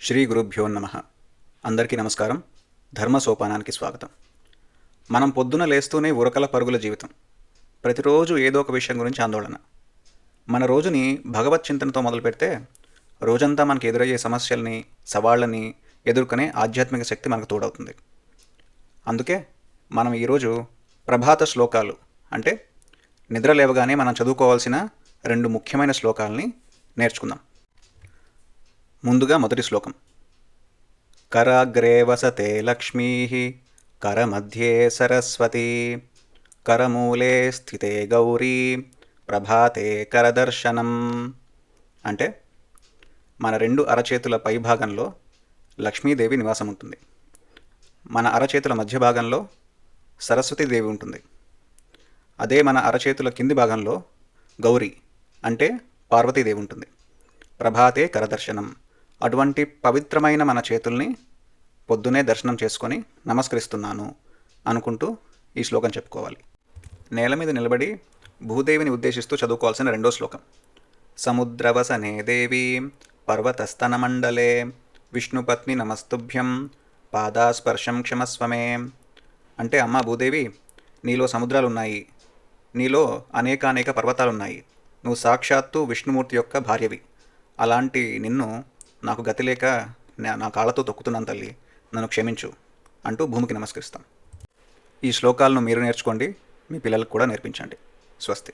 శ్రీ గురుభ్యో నమ. అందరికీ నమస్కారం. ధర్మ సోపానానికి స్వాగతం. మనం పొద్దున లేస్తూనే ఉరకల పరుగుల జీవితం. ప్రతిరోజు ఏదో ఒక విషయం గురించి ఆందోళన. మన రోజుని భగవత్ చింతనతో మొదలు పెడితే రోజంతా మనకి ఎదురయ్యే సమస్యల్ని సవాళ్ళని ఎదుర్కొనే ఆధ్యాత్మిక శక్తి మనకు తోడవుతుంది. అందుకే మనం ఈరోజు ప్రభాత శ్లోకాలు అంటే నిద్ర లేవగానే మనం చదువుకోవాల్సిన రెండు ముఖ్యమైన శ్లోకాలని నేర్చుకుందాం. ముందుగా మొదటి శ్లోకం. కరాగ్రే వసతే లక్ష్మీ కరమధ్యే సరస్వతి కరమూలే స్థితే గౌరీ ప్రభాతే కరదర్శనం. అంటే మన రెండు అరచేతుల పై భాగంలో లక్ష్మీదేవి నివాసం ఉంటుంది మన అరచేతుల మధ్య భాగంలో సరస్వతీదేవి ఉంటుంది. అదే మన అరచేతుల కింది భాగంలో గౌరీ అంటే పార్వతీదేవి ఉంటుంది. ప్రభాతే కరదర్శనం. అటువంటి పవిత్రమైన మన చేతుల్ని పొద్దునే దర్శనం చేసుకొని నమస్కరిస్తున్నాను అనుకుంటూ ఈ శ్లోకం చెప్పుకోవాలి. నేల మీద నిలబడి భూదేవిని ఉద్దేశిస్తూ చదువుకోవాల్సిన రెండో శ్లోకం. సముద్రవసనే దేవి పర్వతస్తనమండలే విష్ణుపత్ని నమస్తుభ్యం పాదాస్పర్శం క్షమస్వమే. అంటే అమ్మ భూదేవి నీలో సముద్రాలు ఉన్నాయి నీలో అనేకానేక పర్వతాలున్నాయి. నువ్వు సాక్షాత్తు విష్ణుమూర్తి యొక్క భార్యవి. అలాంటి నిన్ను నాకు గతి లేక నా- నా కాళ్ళతో తొక్కుతున్నాను తల్లి. నన్ను క్షమించు అంటూ భూమికి నమస్కరిస్తాం. ఈ శ్లోకాలను మీరు నేర్చుకోండి మీ పిల్లలకు కూడా నేర్పించండి. స్వస్తి.